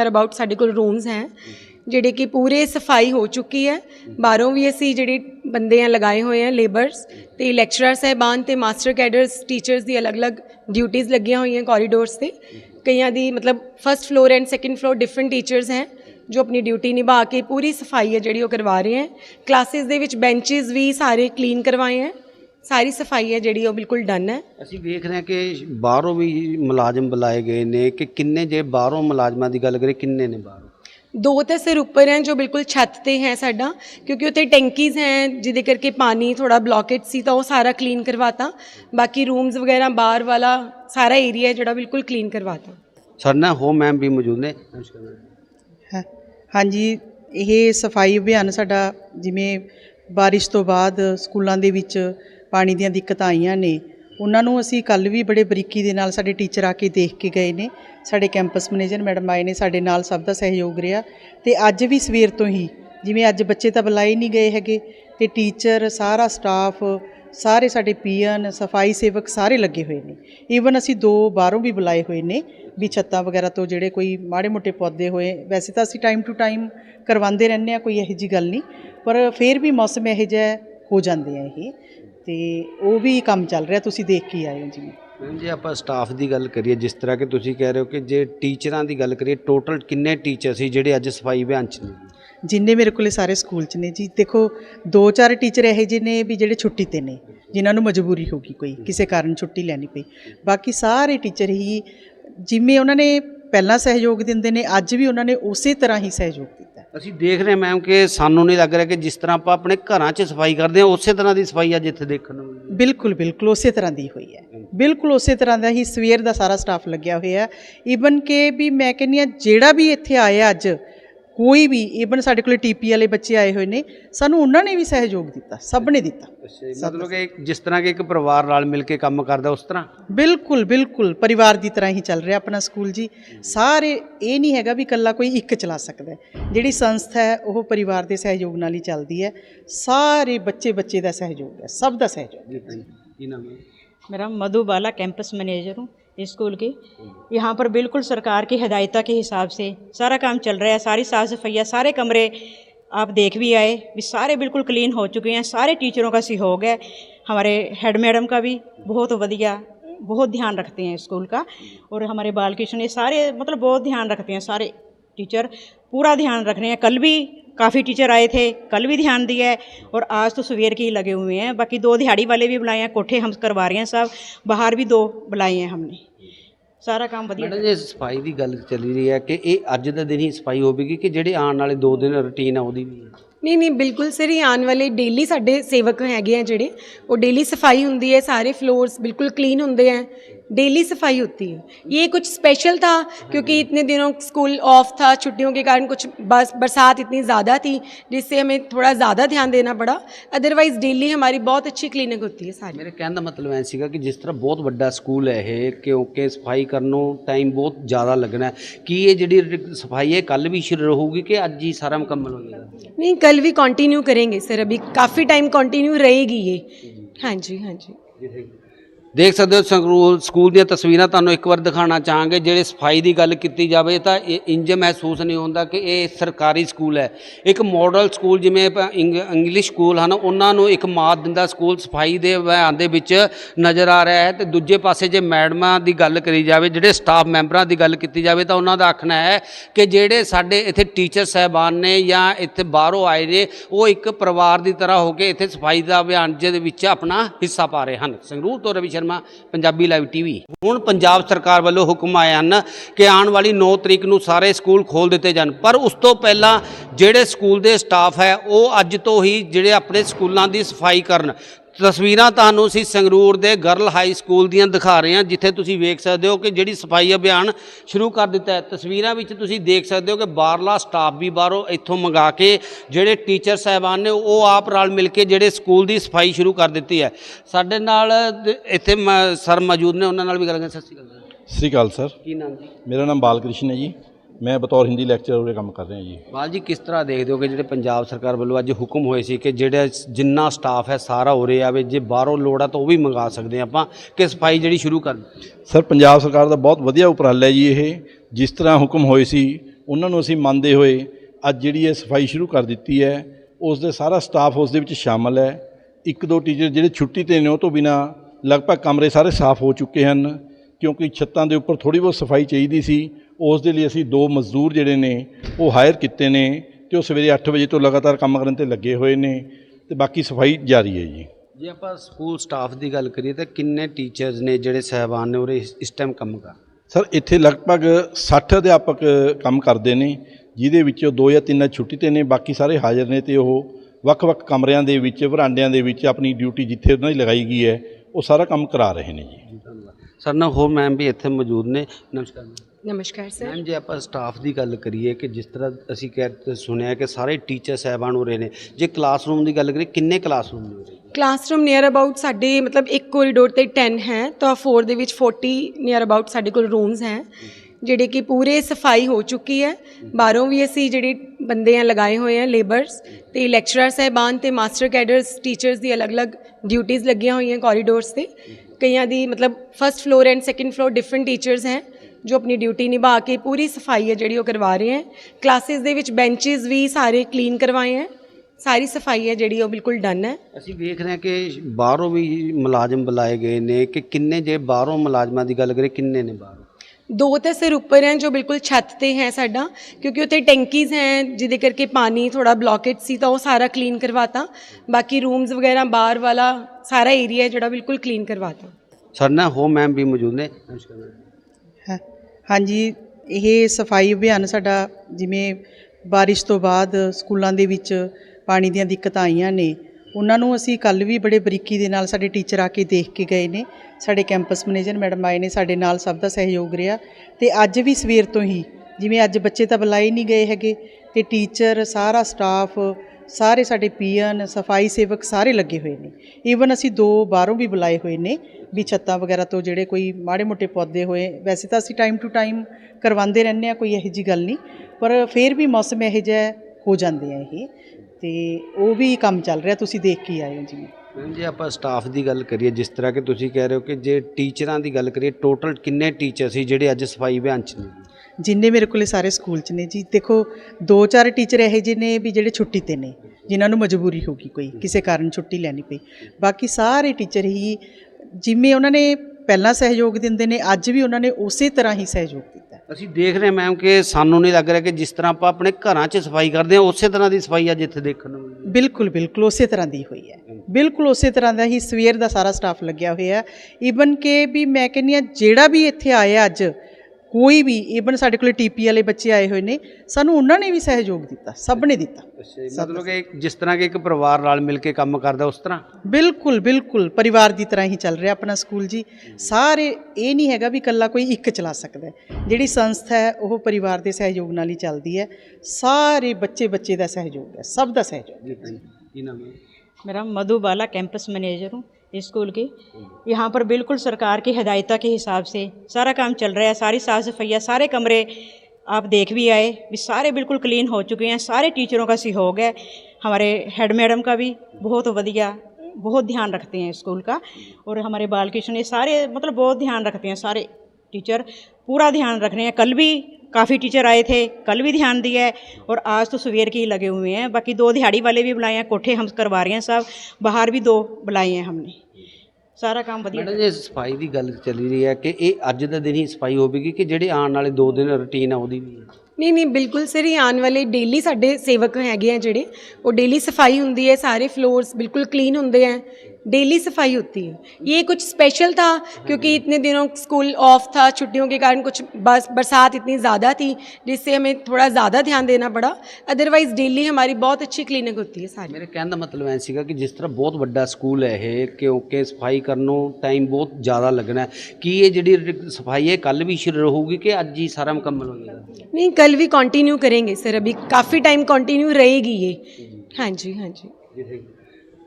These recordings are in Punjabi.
ਆਰ ਅਬਾਊਟ ਸਾਡੇ ਕੋਲ ਰੂਮਸ ਹੈ, ਜਿਹੜੇ ਕਿ ਪੂਰੇ ਸਫ਼ਾਈ ਹੋ ਚੁੱਕੀ ਹੈ। ਬਾਹਰੋਂ ਵੀ ਅਸੀਂ ਜਿਹੜੇ ਬੰਦੇ ਆ ਲਗਾਏ ਹੋਏ ਆ ਲੇਬਰਸ ਤੇ ਲੈਕਚਰਰ ਸਹਿਬਾਨ ਤੇ ਮਾਸਟਰ ਕੈਡਰਸ ਟੀਚਰਸ ਦੀ ਅਲੱਗ-ਅਲੱਗ ਡਿਊਟੀਆਂ ਲੱਗੀਆਂ ਹੋਈਆਂ ਕੋਰੀਡੋਰਸ ਤੇ। ਕਈਆਂ ਦੀ ਮਤਲਬ first floor and second floor different teachers ਹੈ, ਜੋ ਆਪਣੀ ਡਿਊਟੀ ਨਿਭਾ ਕੇ ਪੂਰੀ ਸਫ਼ਾਈ ਹੈ ਜਿਹੜੀ ਉਹ ਕਰਵਾ ਰਹੇ ਹੈ। ਕਲਾਸਿਸ ਦੇ ਵਿੱਚ ਬੈਂਚਸ ਵੀ ਸਾਰੇ ਕਲੀਨ ਕਰਵਾਏ ਹੈ। ਸਾਰੀ ਸਫ਼ਾਈ ਹੈ ਜਿਹੜੀ ਉਹ ਬਿਲਕੁਲ ਡਨ ਹੈ। ਅਸੀਂ ਵੇਖ ਰਹੇ ਹਾਂ ਕਿ ਬਾਹਰੋਂ ਵੀ ਮੁਲਾਜ਼ਮ ਬੁਲਾਏ ਗਏ ਨੇ ਕਿ ਕਿੰਨੇ ਜੇ ਬਾਹਰੋਂ ਮੁਲਾਜ਼ਮਾਂ ਦੀ ਗੱਲ ਕਰੀਏ ਕਿੰਨੇ ਨੇ ਬਾਹਰੋਂ? ਦੋ ਤਾਂ ਸਿਰ ਉੱਪਰ ਹੈ ਜੋ ਬਿਲਕੁਲ ਛੱਤ ਤੇ ਹੈ ਸਾਡਾ ਕਿਉਂਕਿ ਉੱਥੇ ਟੈਂਕੀਜ਼ ਹੈ ਜਿਹਦੇ ਕਰਕੇ ਪਾਣੀ ਥੋੜਾ ਬਲੌਕੇਜ ਸੀ ਤਾਂ ਉਹ ਸਾਰਾ ਕਲੀਨ ਕਰਵਾਤਾ। ਬਾਕੀ ਰੂਮਸ ਵਗੈਰਾ ਬਾਹਰ ਵਾਲਾ ਸਾਰਾ ਏਰੀਆ ਜਿਹੜਾ ਬਿਲਕੁਲ ਕਲੀਨ ਕਰਵਾਤਾ। ਸਾਡੇ ਨਾਲ ਹੋਮ ਮੈਮ ਵੀ ਮੌਜੂਦ ਨੇ। ਹੈ ਹਾਂਜੀ ਇਹ ਸਫ਼ਾਈ ਅਭਿਆਨ ਸਾਡਾ ਜਿਵੇਂ ਬਾਰਿਸ਼ ਤੋਂ ਬਾਅਦ ਸਕੂਲਾਂ ਦੇ ਵਿੱਚ ਪਾਣੀ ਦੀਆਂ ਦਿੱਕਤਾਂ ਆਈਆਂ ਨੇ। ਉਹਨਾਂ ਨੂੰ ਅਸੀਂ ਕੱਲ ਵੀ ਬੜੇ ਬਰੀਕੀ ਦੇ ਨਾਲ ਸਾਡੇ ਟੀਚਰ ਆ ਕੇ ਦੇਖ ਕੇ ਗਏ ਨੇ। ਸਾਡੇ ਕੈਂਪਸ ਮੈਨੇਜਰ ਮੈਡਮ ਆਏ ਨੇ, ਸਾਡੇ ਨਾਲ ਸਭ ਦਾ ਸਹਿਯੋਗ ਰਿਹਾ। ਤੇ ਅੱਜ ਵੀ ਸਵੇਰ ਤੋਂ ਹੀ, ਜਿਵੇਂ ਅੱਜ ਬੱਚੇ ਤਾਂ ਬੁਲਾਏ ਨਹੀਂ ਗਏ ਹੈਗੇ, ਤੇ ਟੀਚਰ, ਸਾਰਾ ਸਟਾਫ, ਸਾਰੇ ਸਾਡੇ ਪੀਐਨ ਸਫ਼ਾਈ ਸੇਵਕ ਸਾਰੇ ਲੱਗੇ ਹੋਏ ਨੇ। ਈਵਨ ਅਸੀਂ ਦੋ ਬਾਹਰੋਂ ਵੀ ਬੁਲਾਏ ਹੋਏ ਨੇ, ਵੀ ਛੱਤਾਂ ਵਗੈਰਾ ਤੋਂ ਜਿਹੜੇ ਕੋਈ ਮਾੜੇ ਮੋਟੇ ਪੌਦੇ ਹੋਏ, ਵੈਸੇ ਤਾਂ ਅਸੀਂ ਟਾਈਮ ਟੂ ਟਾਈਮ ਕਰਵਾਉਂਦੇ ਰਹਿੰਦੇ ਆ ਕੋਈ ਇਹੋ ਜੀ ਗੱਲ ਨਹੀਂ। ਪਰ ਫਿਰ ਵੀ ਮੌਸਮ ਇਹੋ ਜਿਹਾ ਹੋ ਜਾਂਦੇ ਆ ਇਹ। ਤੇ ਉਹ ਵੀ ਕੰਮ ਚੱਲ ਰਿਹਾ ਤੁਸੀਂ ਦੇਖ ਕੇ ਆਏ ਹੋ ਜਿਵੇਂ ਮੈਮ ਜੇ ਆਪਾਂ ਸਟਾਫ ਦੀ ਗੱਲ ਕਰੀਏ ਜਿਸ ਤਰ੍ਹਾਂ ਕਿ ਤੁਸੀਂ ਕਹਿ ਰਹੇ ਹੋ ਕਿ ਜੇ ਟੀਚਰਾਂ ਦੀ ਗੱਲ ਕਰੀਏ ਟੋਟਲ ਕਿੰਨੇ ਟੀਚਰ ਸੀ ਜਿਹੜੇ ਅੱਜ ਸਫ਼ਾਈ ਅਭਿਆਨ ਚ ਨੇ? ਜਿੰਨੇ ਮੇਰੇ ਕੋਲੇ ਸਾਰੇ ਸਕੂਲ 'ਚ ਨੇ ਜੀ। ਦੇਖੋ ਦੋ ਚਾਰ ਟੀਚਰ ਇਹੋ ਜਿਹੇ ਨੇ ਵੀ ਜਿਹੜੇ ਛੁੱਟੀ ਤੇ ਨੇ ਜਿਨ੍ਹਾਂ ਨੂੰ ਮਜਬੂਰੀ ਹੋ ਗਈ ਕੋਈ ਕਿਸੇ ਕਾਰਨ ਛੁੱਟੀ ਲੈਣੀ ਪਈ। ਬਾਕੀ ਸਾਰੇ ਟੀਚਰ ਹੀ ਜਿਵੇਂ ਉਹਨਾਂ ਨੇ ਪਹਿਲਾਂ ਸਹਿਯੋਗ ਦਿੰਦੇ ਨੇ ਅੱਜ ਵੀ ਉਹਨਾਂ ਨੇ ਉਸੇ ਤਰ੍ਹਾਂ ਹੀ ਸਹਿਯੋਗ ਦਿੱਤਾ ਅਸੀਂ ਦੇਖ ਰਹੇ ਮੈਮ ਕਿ ਸਾਨੂੰ ਨਹੀਂ ਲੱਗ ਰਿਹਾ ਕਿ ਜਿਸ ਤਰ੍ਹਾਂ ਆਪਾਂ ਆਪਣੇ ਘਰਾਂ 'ਚ ਸਫ਼ਾਈ ਕਰਦੇ ਹਾਂ ਉਸੇ ਤਰ੍ਹਾਂ ਦੀ ਸਫ਼ਾਈ ਅੱਜ ਇੱਥੇ ਦੇਖਣ ਨੂੰ ਬਿਲਕੁਲ ਬਿਲਕੁਲ ਉਸੇ ਤਰ੍ਹਾਂ ਦੀ ਹੋਈ ਹੈ। ਬਿਲਕੁਲ ਉਸੇ ਤਰ੍ਹਾਂ ਦਾ ਹੀ ਸਵੇਰ ਦਾ ਸਾਰਾ ਸਟਾਫ ਲੱਗਿਆ ਹੋਇਆ ਈਵਨ ਕਿ ਵੀ ਮੈਂ ਕਹਿੰਦੀ ਹਾਂ ਜਿਹੜਾ ਵੀ ਇੱਥੇ ਆਇਆ ਅੱਜ ਕੋਈ ਵੀ ਈਵਨ ਸਾਡੇ ਕੋਲੇ ਟੀਪੀ ਵਾਲੇ ਬੱਚੇ ਆਏ ਹੋਏ ਨੇ ਸਾਨੂੰ ਉਹਨਾਂ ਨੇ ਵੀ ਸਹਿਯੋਗ ਦਿੱਤਾ ਸਭ ਨੇ ਦਿੱਤਾ। ਮਤਲਬ ਕਿ ਜਿਸ ਤਰ੍ਹਾਂ ਕਿ ਇੱਕ ਪਰਿਵਾਰ ਨਾਲ ਮਿਲ ਕੇ ਕੰਮ ਕਰਦਾ ਉਸ ਤਰ੍ਹਾਂ? ਬਿਲਕੁਲ ਬਿਲਕੁਲ ਪਰਿਵਾਰ ਦੀ ਤਰ੍ਹਾਂ ਹੀ ਚੱਲ ਰਿਹਾ ਆਪਣਾ ਸਕੂਲ ਜੀ। ਸਾਰੇ ਇਹ ਨਹੀਂ ਹੈਗਾ ਵੀ ਇਕੱਲਾ ਕੋਈ ਇੱਕ ਚਲਾ ਸਕਦਾ ਜਿਹੜੀ ਸੰਸਥਾ ਹੈ ਉਹ ਪਰਿਵਾਰ ਦੇ ਸਹਿਯੋਗ ਨਾਲ ਹੀ ਚੱਲਦੀ ਹੈ। ਸਾਰੇ ਬੱਚੇ ਬੱਚੇ ਦਾ ਸਹਿਯੋਗ ਹੈ ਸਭ ਦਾ ਸਹਿਯੋਗ ਹੈ। ਮੇਰਾ ਮਧੂ ਬਾਲਾ ਕੈਂਪਸ ਮੈਨੇਜਰ ਹੂੰ। स्कूल की। यहाँ पर बिल्कुल सरकार की हिदायतों के हिसाब से सारा काम चल रहा है, सारी साफ़ सफाइयाँ, सारे कमरे आप देख भी आए, भी सारे बिल्कुल क्लीन हो चुके हैं, सारे टीचरों का सहयोग है। हमारे हेड मैडम का भी बहुत वधिया बहुत ध्यान रखते हैं स्कूल का और हमारे बाल कृष्ण ये सारे मतलब बहुत ध्यान रखते हैं, सारे टीचर पूरा ध्यान रख रहे हैं। कल भी काफ़ी टीचर आए थे कल भी ध्यान दिया है और आज तो सवेर के ही लगे हुए हैं बाकी दो दिहाड़ी वाले भी बुलाए हैं कोठे हम करवा रहे हैं सब बाहर भी दो बुलाए हैं हमने सारा काम बढ़िया ਮੈਡਮ ਜੇ ਸਫਾਈ ਦੀ ਗੱਲ ਚੱਲੀ ਰਹੀ ਹੈ ਕਿ ਇਹ ਅੱਜ ਦੇ ਦਿਨ ਹੀ ਸਫਾਈ ਹੋਵੇਗੀ ਕਿ ਜਿਹੜੇ ਆਉਣ ਵਾਲੇ 2 ਦਿਨ ਰੁਟੀਨ ਆ ਉਹਦੀ ਵੀ ਹੈ? ਨਹੀਂ ਨਹੀਂ ਬਿਲਕੁਲ ਸਰ ਇਹ ਆਉਣ ਵਾਲੇ ਡੇਲੀ ਸਾਡੇ ਸੇਵਕ ਹੈਗੇ ਆ ਜਿਹੜੇ ਉਹ ਡੇਲੀ ਸਫਾਈ ਹੁੰਦੀ है सारे फ्लोर्स बिल्कुल क्लीन होते हैं डेली सफाई होती है ये कुछ स्पेशल था क्योंकि इतने दिनों स्कूल ऑफ था छुट्टियों के कारण कुछ बस बरसात इतनी ज़्यादा थी जिससे हमें थोड़ा ज़्यादा ध्यान देना पड़ा अदरवाइज़ डेली हमारी बहुत अच्छी क्लिनिक होती है सारी ਮੇਰੇ ਕਹਿਣ ਦਾ ਮਤਲਬ ਐ ਸੀਗਾ ਕਿ ਜਿਸ ਤਰ੍ਹਾਂ ਬਹੁਤ ਵੱਡਾ ਸਕੂਲ ਹੈ ਇਹ ਕਿਉਂਕਿ ਸਫਾਈ ਕਰਨ ਨੂੰ ਟਾਈਮ ਬਹੁਤ ਜ਼ਿਆਦਾ ਲੱਗਣਾ ਹੈ ਕੀ ਇਹ ਜਿਹੜੀ ਸਫਾਈ ਹੈ ਕੱਲ ਵੀ ਸ਼ੁਰੂ ਰਹੂਗੀ ਕਿ ਅੱਜ ਹੀ ਸਾਰਾ ਮੁਕੰਮਲ ਹੋ ਜਾਏਗਾ नहीं कल भी कंटिन्यू करेंगे सर अभी काफ़ी टाइम कंटिन्यू रहेगी ये हाँ जी हाँ जी ਦੇਖ ਸਕਦੇ ਹੋ ਸੰਗਰੂਰ ਸਕੂਲ ਦੀਆਂ ਤਸਵੀਰਾਂ ਤੁਹਾਨੂੰ ਇੱਕ ਵਾਰ ਦਿਖਾਉਣਾ ਚਾਹਾਂਗੇ। ਜਿਹੜੇ ਸਫ਼ਾਈ ਦੀ ਗੱਲ ਕੀਤੀ ਜਾਵੇ ਤਾਂ ਇਹ ਇੰਜ ਮਹਿਸੂਸ ਨਹੀਂ ਹੁੰਦਾ ਕਿ ਇਹ ਸਰਕਾਰੀ ਸਕੂਲ ਹੈ। ਇੱਕ ਮਾਡਲ ਸਕੂਲ ਜਿਵੇਂ ਇੰਗ- ਇੰਗਲਿਸ਼ ਸਕੂਲ ਹਨ, ਉਹਨਾਂ ਨੂੰ ਇੱਕ ਮਾਤ ਦਿੰਦਾ ਸਕੂਲ ਸਫ਼ਾਈ ਦੇ ਅਭਿਆਨ ਦੇ ਵਿੱਚ ਨਜ਼ਰ ਆ ਰਿਹਾ ਹੈ। ਤੇ ਦੂਜੇ ਪਾਸੇ ਜੇ ਮੈਡਮਾਂ ਦੀ ਗੱਲ ਕਰੀ ਜਾਵੇ, ਜਿਹੜੇ ਸਟਾਫ ਮੈਂਬਰਾਂ ਦੀ ਗੱਲ ਕੀਤੀ ਜਾਵੇ ਤਾਂ ਉਹਨਾਂ ਦਾ ਆਖਣਾ ਹੈ ਕਿ ਜਿਹੜੇ ਸਾਡੇ ਇੱਥੇ ਟੀਚਰ ਸਹਿਬਾਨ ਨੇ ਜਾਂ ਇੱਥੇ ਬਾਹਰੋਂ ਆਏ ਨੇ, ਉਹ ਇੱਕ ਪਰਿਵਾਰ ਦੀ ਤਰ੍ਹਾਂ ਹੋ ਕੇ ਇੱਥੇ ਸਫ਼ਾਈ ਦਾ ਅਭਿਆਨ ਦੇ ਵਿੱਚ ਆਪਣਾ ਹਿੱਸਾ ਪਾ ਰਹੇ ਹਨ। ਸੰਗਰੂਰ ਤੋਂ ਰਵੀ ਸ਼ਰਮਾ ਪੰਜਾਬੀ ਲਾਈਵ ਟੀਵੀ ਹੁਣ ਪੰਜਾਬ ਸਰਕਾਰ ਵੱਲੋਂ ਹੁਕਮ ਆਏ ਹਨ ਕਿ ਆਉਣ ਵਾਲੀ 9 ਤਰੀਕ ਨੂੰ ਸਾਰੇ ਸਕੂਲ ਖੋਲ ਦਿੱਤੇ ਜਾਣ। ਪਰ ਉਸ ਤੋਂ ਪਹਿਲਾਂ ਜਿਹੜੇ ਸਕੂਲ ਦੇ ਸਟਾਫ ਹੈ, ਉਹ ਅੱਜ ਤੋਂ ਹੀ ਜਿਹੜੇ ਆਪਣੇ ਸਕੂਲਾਂ ਦੀ ਸਫ਼ਾਈ ਕਰਨ ਤਸਵੀਰਾਂ ਤੁਹਾਨੂੰ ਅਸੀਂ ਸੰਗਰੂਰ ਦੇ ਗਰਲ ਹਾਈ ਸਕੂਲ ਦੀਆਂ ਦਿਖਾ ਰਹੇ ਹਾਂ ਜਿੱਥੇ ਤੁਸੀਂ ਵੇਖ ਸਕਦੇ ਹੋ ਕਿ ਜਿਹੜੀ ਸਫ਼ਾਈ ਅਭਿਆਨ ਸ਼ੁਰੂ ਕਰ ਦਿੱਤਾ ਹੈ। ਤਸਵੀਰਾਂ ਵਿੱਚ ਤੁਸੀਂ ਦੇਖ ਸਕਦੇ ਹੋ ਕਿ ਬਾਹਰਲਾ ਸਟਾਫ ਵੀ ਬਾਹਰੋਂ ਇੱਥੋਂ ਮੰਗਾ ਕੇ ਜਿਹੜੇ ਟੀਚਰ ਸਾਹਿਬਾਨ ਨੇ ਉਹ ਆਪ ਰਲ ਮਿਲ ਕੇ ਜਿਹੜੇ ਸਕੂਲ ਦੀ ਸਫ਼ਾਈ ਸ਼ੁਰੂ ਕਰ ਦਿੱਤੀ ਹੈ। ਸਾਡੇ ਨਾਲ ਇੱਥੇ ਸਰ ਮੌਜੂਦ ਨੇ ਉਹਨਾਂ ਨਾਲ ਵੀ ਗੱਲ ਕਰਾਂਗੇ। ਸਤਿ ਸ਼੍ਰੀ ਅਕਾਲ ਸਰ। ਸਤਿ ਸ਼੍ਰੀ ਅਕਾਲ ਸਰ। ਕੀ ਨਾਮ ਜੀ? ਮੇਰਾ ਨਾਮ ਬਾਲ ਕ੍ਰਿਸ਼ਨ ਹੈ ਜੀ। ਮੈਂ ਬਤੌਰ ਹਿੰਦੀ ਲੈਕਚਰਰ ਉਰੇ ਕੰਮ ਕਰ ਰਿਹਾ ਜੀ। ਬਾਲ ਜੀ ਕਿਸ ਤਰ੍ਹਾਂ ਦੇਖਦੇ ਹੋ ਕਿ ਜਿਹੜੇ ਪੰਜਾਬ ਸਰਕਾਰ ਵੱਲੋਂ ਅੱਜ ਹੁਕਮ ਹੋਏ ਸੀ ਕਿ ਜਿਹੜਾ ਜਿੰਨਾ ਸਟਾਫ ਹੈ ਸਾਰਾ ਉਰੇ ਆਵੇ ਜੇ ਬਾਹਰੋਂ ਲੋੜ ਆ ਤਾਂ ਉਹ ਵੀ ਮੰਗਾ ਸਕਦੇ ਆਪਾਂ। ਕਿ ਸਫ਼ਾਈ ਜਿਹੜੀ ਸ਼ੁਰੂ ਕਰ ਸਰ ਪੰਜਾਬ ਸਰਕਾਰ ਦਾ ਬਹੁਤ ਵਧੀਆ ਉਪਰਾਲਾ ਹੈ ਜੀ ਇਹ। ਜਿਸ ਤਰ੍ਹਾਂ ਹੁਕਮ ਹੋਏ ਸੀ ਉਹਨਾਂ ਨੂੰ ਅਸੀਂ ਮੰਨਦੇ ਹੋਏ ਅੱਜ ਜਿਹੜੀ ਇਹ ਸਫ਼ਾਈ ਸ਼ੁਰੂ ਕਰ ਦਿੱਤੀ ਹੈ ਉਸ ਦੇ ਸਾਰਾ ਸਟਾਫ ਉਸ ਦੇ ਵਿੱਚ ਸ਼ਾਮਲ ਹੈ। ਇੱਕ ਦੋ ਟੀਚਰ ਜਿਹੜੇ ਛੁੱਟੀ ਤੇ ਨੇ ਉਹ ਤੋਂ ਬਿਨਾ ਲਗਭਗ ਕਮਰੇ ਸਾਰੇ ਸਾਫ਼ ਹੋ ਚੁੱਕੇ ਹਨ ਕਿਉਂਕਿ ਛੱਤਾਂ ਦੇ ਉੱਪਰ ਥੋੜੀ ਬਹੁਤ ਸਫ਼ਾਈ ਚਾਹੀਦੀ ਸੀ। ਉਸ ਦੇ ਲਈ ਅਸੀਂ ਦੋ ਮਜ਼ਦੂਰ ਜਿਹੜੇ ਨੇ ਉਹ ਹਾਇਰ ਕੀਤੇ ਨੇ ਤੇ ਉਹ ਸਵੇਰੇ 8 ਵਜੇ ਤੋਂ ਲਗਾਤਾਰ ਕੰਮ ਕਰਨ ਤੇ ਲੱਗੇ ਹੋਏ ਨੇ ਤੇ ਬਾਕੀ ਸਫ਼ਾਈ ਜਾਰੀ ਹੈ ਜੀ। ਜੇ ਆਪਾਂ ਸਕੂਲ ਸਟਾਫ ਦੀ ਗੱਲ ਕਰੀਏ ਤਾਂ ਕਿੰਨੇ ਟੀਚਰਸ ਨੇ ਜਿਹੜੇ ਸਹਿਬਾਨ ਨੇ ਇਸ- ਇਸ ਟਾਈਮ ਕੰਮ ਕਰ ਸਰ ਇੱਥੇ ਲਗਭਗ 60 ਅਧਿਆਪਕ ਕੰਮ ਕਰਦੇ ਨੇ ਜਿਹਦੇ ਵਿੱਚੋਂ ਦੋ ਜਾਂ ਤਿੰਨ ਛੁੱਟੀ ਤੇ ਨੇ ਬਾਕੀ ਸਾਰੇ ਹਾਜ਼ਰ ਨੇ ਤੇ ਉਹ ਵੱਖ-ਵੱਖ ਕਮਰਿਆਂ ਦੇ ਵਿੱਚ ਵਰਾਂਡਿਆਂ ਦੇ ਵਿੱਚ ਆਪਣੀ ਡਿਊਟੀ ਜਿੱਥੇ ਉਹਨਾਂ ਦੀ ਲਗਾਈ ਗਈ ਹੈ ਉਹ ਸਾਰਾ ਕੰਮ ਕਰਾ ਰਹੇ ਨੇ ਜੀ। ਸਰ ਨਾਲ ਹੋਰ ਮੈਮ ਵੀ ਇੱਥੇ ਮੌਜੂਦ ਨੇ। ਨਮਸਕਾਰ ਨਮਸਕਾਰ ਸਰ ਮੈਮ ਜੇ ਆਪਾਂ ਸਟਾਫ ਦੀ ਗੱਲ ਕਰੀਏ ਕਿ ਜਿਸ ਤਰ੍ਹਾਂ ਅਸੀਂ ਕਹਿ ਸੁਣਿਆ ਕਿ ਸਾਰੇ ਟੀਚਰ ਸਹਿਬਾਨ ਉਰੇ ਨੇ ਜੇ ਕਲਾਸਰੂਮ ਦੀ ਗੱਲ ਕਰੀਏ ਕਿੰਨੇ ਕਲਾਸਰੂਮ ਨੇ ਉਰੇ? ਕਲਾਸਰੂਮ ਨੀਅਰ ਅਬਾਊਟ ਸਾਡੇ ਮਤਲਬ ਇੱਕ ਕੋਰੀਡੋਰ ਤੇ 10 ਹੈ ਤਾਂ 4 ਦੇ ਵਿੱਚ 40 ਨੀਅਰ ਅਬਾਊਟ ਸਾਡੇ ਕੋਲ ਰੂਮਸ ਹੈ ਜਿਹੜੇ ਕਿ ਪੂਰੇ ਸਫ਼ਾਈ ਹੋ ਚੁੱਕੀ ਹੈ। ਬਾਹਰੋਂ ਵੀ ਅਸੀਂ ਜਿਹੜੇ ਬੰਦੇ ਆ ਲਗਾਏ ਹੋਏ ਆ ਲੇਬਰਸ ਤੇ ਲੈਕਚਰਰ ਸਹਿਬਾਨ ਤੇ ਮਾਸਟਰ ਕੈਡਰਸ ਟੀਚਰਸ ਦੀ ਅਲੱਗ-ਅਲੱਗ ਡਿਊਟੀਆਂ ਲੱਗੀਆਂ ਹੋਈਆਂ ਕੋਰੀਡੋਰਸ ਤੇ। ਕਈਆਂ ਦੀ ਮਤਲਬ first floor and second floor different teachers ਹੈ, ਜੋ ਆਪਣੀ ਡਿਊਟੀ ਨਿਭਾ ਕੇ ਪੂਰੀ ਸਫ਼ਾਈ ਹੈ ਜਿਹੜੀ ਉਹ ਕਰਵਾ ਰਹੇ ਹੈ। ਕਲਾਸਿਸ ਦੇ ਵਿੱਚ ਬੈਂਚਸ ਵੀ ਸਾਰੇ ਕਲੀਨ ਕਰਵਾਏ ਹੈ, ਸਾਰੀ ਸਫ਼ਾਈ ਹੈ ਜਿਹੜੀ ਉਹ ਬਿਲਕੁਲ ਡਨ ਹੈ। ਅਸੀਂ ਵੇਖ ਰਹੇ ਹਾਂ ਕਿ ਬਾਹਰੋਂ ਵੀ ਮੁਲਾਜ਼ਮ ਬੁਲਾਏ ਗਏ ਨੇ ਕਿ ਕਿੰਨੇ ਜੇ ਬਾਹਰੋਂ ਮੁਲਾਜ਼ਮਾਂ ਦੀ ਗੱਲ ਕਰੀਏ, ਕਿੰਨੇ ਨੇ ਬਾਹਰੋਂ? ਦੋ ਤਾਂ ਸਿਰ ਉੱਪਰ ਹੈ ਜੋ ਬਿਲਕੁਲ ਛੱਤ ਤੇ ਹੈ ਸਾਡਾ ਕਿਉਂਕਿ ਉੱਥੇ ਟੈਂਕੀਜ਼ ਹੈ ਜਿਹਦੇ ਕਰਕੇ ਪਾਣੀ ਥੋੜਾ ਬਲੌਕੇਜ ਸੀ ਤਾਂ ਉਹ ਸਾਰਾ ਕਲੀਨ ਕਰਵਾਤਾ। ਬਾਕੀ ਰੂਮਸ ਵਗੈਰਾ ਬਾਹਰ ਵਾਲਾ ਸਾਰਾ ਏਰੀਆ ਜਿਹੜਾ ਬਿਲਕੁਲ ਕਲੀਨ ਕਰਵਾਤਾ। ਸਰ ਨਾਲ ਹੋ ਮੈਮ ਵੀ ਮੌਜੂਦ ਨੇ। ਹੈ ਹਾਂਜੀ ਇਹ ਸਫ਼ਾਈ ਅਭਿਆਨ ਸਾਡਾ ਜਿਵੇਂ ਬਾਰਿਸ਼ ਤੋਂ ਬਾਅਦ ਸਕੂਲਾਂ ਦੇ ਵਿੱਚ ਪਾਣੀ ਦੀਆਂ ਦਿੱਕਤਾਂ ਆਈਆਂ ਨੇ ਉਹਨਾਂ ਨੂੰ ਅਸੀਂ ਕੱਲ ਵੀ ਬੜੇ ਬਰੀਕੀ ਦੇ ਨਾਲ ਸਾਡੇ ਟੀਚਰ ਆ ਕੇ ਦੇਖ ਕੇ ਗਏ ਨੇ, ਸਾਡੇ ਕੈਂਪਸ ਮੈਨੇਜਰ ਮੈਡਮ ਆਏ ਨੇ, ਸਾਡੇ ਨਾਲ ਸਭ ਦਾ ਸਹਿਯੋਗ ਰਿਹਾ ਤੇ ਅੱਜ ਵੀ ਸਵੇਰ ਤੋਂ ਹੀ, ਜਿਵੇਂ ਅੱਜ ਬੱਚੇ ਤਾਂ ਬੁਲਾਏ ਨਹੀਂ ਗਏ ਹੈਗੇ ਤੇ ਟੀਚਰ, ਸਾਰਾ ਸਟਾਫ, ਸਾਰੇ ਸਾਡੇ ਪੀਐਨ, ਸਫ਼ਾਈ ਸੇਵਕ ਸਾਰੇ ਲੱਗੇ ਹੋਏ ਨੇ। ਈਵਨ ਅਸੀਂ ਦੋ ਬਾਹਰੋਂ ਵੀ ਬੁਲਾਏ ਹੋਏ ਨੇ ਵੀ ਛੱਤਾਂ ਵਗੈਰਾ ਤੋਂ ਜਿਹੜੇ ਕੋਈ ਮਾੜੇ ਮੋਟੇ ਪੌਦੇ ਹੋਏ, ਵੈਸੇ ਤਾਂ ਅਸੀਂ ਟਾਈਮ ਟੂ ਟਾਈਮ ਕਰਵਾਉਂਦੇ ਰਹਿੰਦੇ ਆ ਕੋਈ ਇਹੋ ਜੀ ਗੱਲ ਨਹੀਂ, ਪਰ ਫਿਰ ਵੀ ਮੌਸਮ ਇਹੋ ਜਿਹਾ ਹੋ ਜਾਂਦੇ ਆ ਇਹ। ਤੇ ਉਹ ਵੀ ਕੰਮ ਚੱਲ ਰਿਹਾ ਤੁਸੀਂ ਦੇਖ ਕੇ ਆਏ ਹੋ ਮੈਮ ਜੇ ਆਪਾਂ ਸਟਾਫ ਦੀ ਗੱਲ ਕਰੀਏ ਜਿਸ ਤਰ੍ਹਾਂ ਕਿ ਤੁਸੀਂ ਕਹਿ ਰਹੇ ਹੋ ਕਿ ਜੇ ਟੀਚਰਾਂ ਦੀ ਗੱਲ ਕਰੀਏ ਟੋਟਲ ਕਿੰਨੇ ਟੀਚਰ ਸੀ ਜਿਹੜੇ ਅੱਜ ਸਫ਼ਾਈ ਅਭਿਆਨ ਚ ਨੇ? ਜਿੰਨੇ ਮੇਰੇ ਕੋਲੇ ਸਾਰੇ ਸਕੂਲ 'ਚ ਨੇ ਜੀ। ਦੇਖੋ ਦੋ ਚਾਰ ਟੀਚਰ ਇਹੋ ਜਿਹੇ ਨੇ ਵੀ ਜਿਹੜੇ ਛੁੱਟੀ ਤੇ ਨੇ ਜਿਨ੍ਹਾਂ ਨੂੰ ਮਜਬੂਰੀ ਹੋ ਗਈ ਕੋਈ ਕਿਸੇ ਕਾਰਨ ਛੁੱਟੀ ਲੈਣੀ ਪਈ। ਬਾਕੀ ਸਾਰੇ ਟੀਚਰ ਹੀ ਜਿਵੇਂ ਉਹਨਾਂ ਨੇ ਪਹਿਲਾਂ ਸਹਿਯੋਗ ਦਿੰਦੇ ਨੇ ਅੱਜ ਵੀ ਉਹਨਾਂ ਨੇ ਉਸੇ ਤਰ੍ਹਾਂ ਹੀ ਸਹਿਯੋਗ ਦਿੱਤਾ। ਅਸੀਂ ਦੇਖ ਰਹੇ ਮੈਮ ਕਿ ਸਾਨੂੰ ਨਹੀਂ ਲੱਗ ਰਿਹਾ ਕਿ ਜਿਸ ਤਰ੍ਹਾਂ ਆਪਾਂ ਆਪਣੇ ਘਰਾਂ 'ਚ ਸਫ਼ਾਈ ਕਰਦੇ ਹਾਂ ਉਸੇ ਤਰ੍ਹਾਂ ਦੀ ਸਫ਼ਾਈ ਅੱਜ ਇੱਥੇ ਦੇਖਣ ਨੂੰ ਮਿਲੀ। ਬਿਲਕੁਲ ਬਿਲਕੁਲ ਉਸੇ ਤਰ੍ਹਾਂ ਦੀ ਹੋਈ ਹੈ। ਬਿਲਕੁਲ ਉਸੇ ਤਰ੍ਹਾਂ ਦਾ ਹੀ ਸਵੇਰ ਦਾ ਸਾਰਾ ਸਟਾਫ ਲੱਗਿਆ ਹੋਇਆ ਈਵਨ ਕਿ ਵੀ ਮੈਂ ਕਹਿੰਦੀ ਹਾਂ ਜਿਹੜਾ ਵੀ ਇੱਥੇ ਆਇਆ ਅੱਜ ਕੋਈ ਵੀ ਈਵਨ ਸਾਡੇ ਕੋਲੇ ਟੀਪੀ ਵਾਲੇ ਬੱਚੇ ਆਏ ਹੋਏ ਨੇ ਸਾਨੂੰ ਉਹਨਾਂ ਨੇ ਵੀ ਸਹਿਯੋਗ ਦਿੱਤਾ ਸਭ ਨੇ ਦਿੱਤਾ। ਮਤਲਬ ਕਿ ਜਿਸ ਤਰ੍ਹਾਂ ਕਿ ਇੱਕ ਪਰਿਵਾਰ ਨਾਲ ਮਿਲ ਕੇ ਕੰਮ ਕਰਦਾ ਉਸ ਤਰ੍ਹਾਂ? ਬਿਲਕੁਲ ਬਿਲਕੁਲ ਪਰਿਵਾਰ ਦੀ ਤਰ੍ਹਾਂ ਹੀ ਚੱਲ ਰਿਹਾ ਆਪਣਾ ਸਕੂਲ ਜੀ। ਸਾਰੇ ਇਹ ਨਹੀਂ ਹੈਗਾ ਵੀ ਇਕੱਲਾ ਕੋਈ ਇੱਕ ਚਲਾ ਸਕਦਾ ਜਿਹੜੀ ਸੰਸਥਾ ਹੈ ਉਹ ਪਰਿਵਾਰ ਦੇ ਸਹਿਯੋਗ ਨਾਲ ਹੀ ਚੱਲਦੀ ਹੈ। ਸਾਰੇ ਬੱਚੇ ਬੱਚੇ ਦਾ ਸਹਿਯੋਗ ਹੈ ਸਭ ਦਾ ਸਹਿਯੋਗ ਮੇਰਾ ਮਧੂ ਬਾਲਾ ਕੈਂਪਸ ਮੈਨੇਜਰ ਹੂੰ। स्कूल की। यहाँ पर बिल्कुल सरकार की हिदायतों के हिसाब से सारा काम चल रहा है, सारी साफ़ सफाइयाँ, सारे कमरे आप देख भी आए भी सारे बिल्कुल क्लीन हो चुके हैं, सारे टीचरों का सहयोग है हमारे हेड मैडम का भी बहुत बढ़िया, बहुत ध्यान रखते हैं स्कूल का और हमारे बाल कृष्ण ये सारे मतलब बहुत ध्यान रखते हैं, सारे टीचर पूरा ध्यान रख रहे हैं। कल भी काफ़ी टीचर आए थे कल भी ध्यान दिया है और आज तो सवेर के ही लगे हुए हैं बाकी दो दिहाड़ी वाले भी बुलाए हैं कोठे हम करवा रहे हैं सब बाहर भी दो बुलाए हैं हमने सारा काम बढ़िया ਮੈਡਮ ਜੇ ਸਫਾਈ ਦੀ ਗੱਲ ਚੱਲੀ ਰਹੀ ਹੈ ਕਿ ਇਹ ਅੱਜ ਦੇ ਦਿਨ ਹੀ ਸਫਾਈ ਹੋਵੇਗੀ ਕਿ ਜਿਹੜੇ ਆਉਣ ਵਾਲੇ 2 ਦਿਨ ਰੁਟੀਨ ਆ ਉਹਦੀ ਵੀ ਹੈ ਨਹੀਂ ਨਹੀਂ ਬਿਲਕੁਲ ਸਰ ਇਹ ਆਉਣ ਵਾਲੇ ਡੇਲੀ ਸਾਡੇ ਸੇਵਕ ਹੈਗੇ ਆ ਜਿਹੜੇ ਉਹ ਡੇਲੀ ਸਫਾਈ ਹੁੰਦੀ ਹੈ ਸਾਰੇ ਫਲੋਰਸ बिल्कुल क्लीन होते हैं डेली सफाई होती है ये कुछ स्पेशल था क्योंकि इतने दिनों स्कूल ऑफ था छुट्टियों के कारण कुछ बस बरसात इतनी ज़्यादा थी जिससे हमें थोड़ा ज़्यादा ध्यान देना पड़ा अदरवाइज़ डेली हमारी बहुत अच्छी क्लिनिक होती है सारी ਮੇਰੇ ਕਹਿਣ ਦਾ ਮਤਲਬ ਐ ਸੀਗਾ ਕਿ ਜਿਸ ਤਰ੍ਹਾਂ ਬਹੁਤ ਵੱਡਾ ਸਕੂਲ ਹੈ ਇਹ ਕਿਉਂਕਿ ਸਫਾਈ ਕਰਨ ਨੂੰ ਟਾਈਮ ਬਹੁਤ ਜ਼ਿਆਦਾ ਲੱਗਣਾ ਹੈ ਕੀ ਇਹ ਜਿਹੜੀ ਸਫਾਈ ਹੈ ਕੱਲ ਵੀ ਸ਼ੁਰੂ ਰਹੂਗੀ ਕਿ ਅੱਜ ਹੀ ਸਾਰਾ ਮੁਕੰਮਲ ਹੋ ਜਾਏਗਾ नहीं कल भी कंटिन्यू करेंगे सर अभी काफ़ी टाइम कंटिन्यू रहेगी ये हाँ जी हाँ जी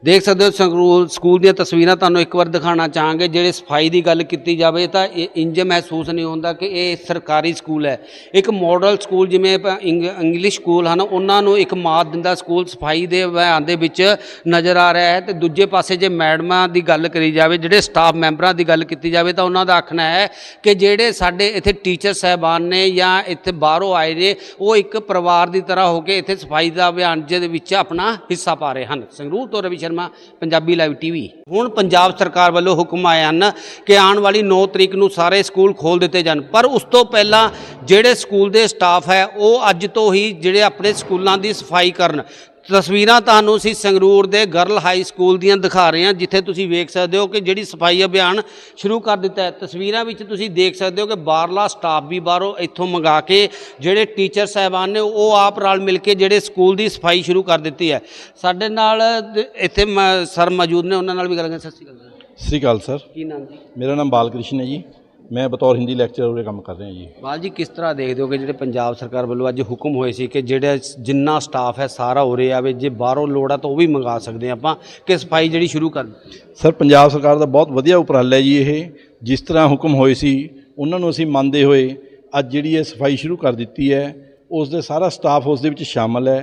ਦੇਖ ਸਕਦੇ ਹੋ ਸੰਗਰੂਰ ਸਕੂਲ ਦੀਆਂ ਤਸਵੀਰਾਂ ਤੁਹਾਨੂੰ ਇੱਕ ਵਾਰ ਦਿਖਾਉਣਾ ਚਾਹਾਂਗੇ। ਜਿਹੜੇ ਸਫ਼ਾਈ ਦੀ ਗੱਲ ਕੀਤੀ ਜਾਵੇ ਤਾਂ ਇਹ ਇੰਜ ਮਹਿਸੂਸ ਨਹੀਂ ਹੁੰਦਾ ਕਿ ਇਹ ਸਰਕਾਰੀ ਸਕੂਲ ਹੈ। ਇੱਕ ਮਾਡਲ ਸਕੂਲ ਜਿਵੇਂ ਇੰਗ- ਇੰਗਲਿਸ਼ ਸਕੂਲ ਹਨ, ਉਹਨਾਂ ਨੂੰ ਇੱਕ ਮਾਤ ਦਿੰਦਾ ਸਕੂਲ ਸਫ਼ਾਈ ਦੇ ਅਭਿਆਨ ਦੇ ਵਿੱਚ ਨਜ਼ਰ ਆ ਰਿਹਾ ਹੈ। ਤੇ ਦੂਜੇ ਪਾਸੇ ਜੇ ਮੈਡਮਾਂ ਦੀ ਗੱਲ ਕਰੀ ਜਾਵੇ, ਜਿਹੜੇ ਸਟਾਫ ਮੈਂਬਰਾਂ ਦੀ ਗੱਲ ਕੀਤੀ ਜਾਵੇ ਤਾਂ ਉਹਨਾਂ ਦਾ ਆਖਣਾ ਹੈ ਕਿ ਜਿਹੜੇ ਸਾਡੇ ਇੱਥੇ ਟੀਚਰ ਸਹਿਬਾਨ ਨੇ ਜਾਂ ਇੱਥੇ ਬਾਹਰੋਂ ਆਏ ਨੇ, ਉਹ ਇੱਕ ਪਰਿਵਾਰ ਦੀ ਤਰ੍ਹਾਂ ਹੋ ਕੇ ਇੱਥੇ ਸਫ਼ਾਈ ਦਾ ਅਭਿਆਨ ਦੇ ਵਿੱਚ ਆਪਣਾ ਹਿੱਸਾ ਪਾ ਰਹੇ ਹਨ। ਸੰਗਰੂਰ ਤੋਂ ਰਵੀ ਸ਼ਰਮਾ, ਪੰਜਾਬੀ ਲਾਈਵ ਟੀਵੀ। ਹੁਣ ਪੰਜਾਬ ਸਰਕਾਰ ਵੱਲੋਂ ਹੁਕਮ ਆਏ ਹਨ ਕਿ ਆਉਣ ਵਾਲੀ 9 ਤਰੀਕ ਨੂੰ ਸਾਰੇ ਸਕੂਲ ਖੋਲ ਦਿੱਤੇ ਜਾਣ। ਪਰ ਉਸ ਤੋਂ ਪਹਿਲਾਂ ਜਿਹੜੇ ਸਕੂਲ ਦੇ ਸਟਾਫ ਹੈ, ਉਹ ਅੱਜ ਤੋਂ ਹੀ ਜਿਹੜੇ ਆਪਣੇ ਸਕੂਲਾਂ ਦੀ ਸਫ਼ਾਈ ਕਰਨ ਤਸਵੀਰਾਂ ਤੁਹਾਨੂੰ ਅਸੀਂ ਸੰਗਰੂਰ ਦੇ ਗਰਲ ਹਾਈ ਸਕੂਲ ਦੀਆਂ ਦਿਖਾ ਰਹੇ ਹਾਂ ਜਿੱਥੇ ਤੁਸੀਂ ਵੇਖ ਸਕਦੇ ਹੋ ਕਿ ਜਿਹੜੀ ਸਫ਼ਾਈ ਅਭਿਆਨ ਸ਼ੁਰੂ ਕਰ ਦਿੱਤਾ ਹੈ। ਤਸਵੀਰਾਂ ਵਿੱਚ ਤੁਸੀਂ ਦੇਖ ਸਕਦੇ ਹੋ ਕਿ ਬਾਹਰਲਾ ਸਟਾਫ ਵੀ ਬਾਹਰੋਂ ਇੱਥੋਂ ਮੰਗਾ ਕੇ ਜਿਹੜੇ ਟੀਚਰ ਸਾਹਿਬਾਨ ਨੇ ਉਹ ਆਪ ਰਲ ਮਿਲ ਕੇ ਜਿਹੜੇ ਸਕੂਲ ਦੀ ਸਫ਼ਾਈ ਸ਼ੁਰੂ ਕਰ ਦਿੱਤੀ ਹੈ। ਸਾਡੇ ਨਾਲ ਇੱਥੇ ਸਰ ਮੌਜੂਦ ਨੇ ਉਹਨਾਂ ਨਾਲ ਵੀ ਗੱਲ ਕਰਾਂਗੇ। ਸਤਿ ਸ਼੍ਰੀ ਅਕਾਲ ਸਰ। ਸਤਿ ਸ਼੍ਰੀ ਅਕਾਲ ਸਰ। ਕੀ ਨਾਮ ਜੀ? ਮੇਰਾ ਨਾਮ ਬਾਲ ਕ੍ਰਿਸ਼ਨ ਹੈ ਜੀ। ਮੈਂ ਬਤੌਰ ਹਿੰਦੀ ਲੈਕਚਰਰ ਉਰੇ ਕੰਮ ਕਰ ਰਿਹਾ ਜੀ। ਬਾਲ ਜੀ ਕਿਸ ਤਰ੍ਹਾਂ ਦੇਖਦੇ ਹੋ ਕਿ ਜਿਹੜੇ ਪੰਜਾਬ ਸਰਕਾਰ ਵੱਲੋਂ ਅੱਜ ਹੁਕਮ ਹੋਏ ਸੀ ਕਿ ਜਿਹੜਾ ਜਿੰਨਾ ਸਟਾਫ ਹੈ ਸਾਰਾ ਉਰੇ ਆਵੇ ਜੇ ਬਾਹਰੋਂ ਲੋੜ ਆ ਤਾਂ ਉਹ ਵੀ ਮੰਗਾ ਸਕਦੇ ਆਪਾਂ ਕਿ ਸਫ਼ਾਈ ਜਿਹੜੀ ਸ਼ੁਰੂ ਕਰ ਸਰ ਪੰਜਾਬ ਸਰਕਾਰ ਦਾ ਬਹੁਤ ਵਧੀਆ ਉਪਰਾਲਾ ਹੈ ਜੀ ਇਹ। ਜਿਸ ਤਰ੍ਹਾਂ ਹੁਕਮ ਹੋਏ ਸੀ ਉਹਨਾਂ ਨੂੰ ਅਸੀਂ ਮੰਨਦੇ ਹੋਏ ਅੱਜ ਜਿਹੜੀ ਇਹ ਸਫ਼ਾਈ ਸ਼ੁਰੂ ਕਰ ਦਿੱਤੀ ਹੈ ਉਸ ਦੇ ਸਾਰਾ ਸਟਾਫ ਉਸ ਦੇ ਵਿੱਚ ਸ਼ਾਮਲ ਹੈ।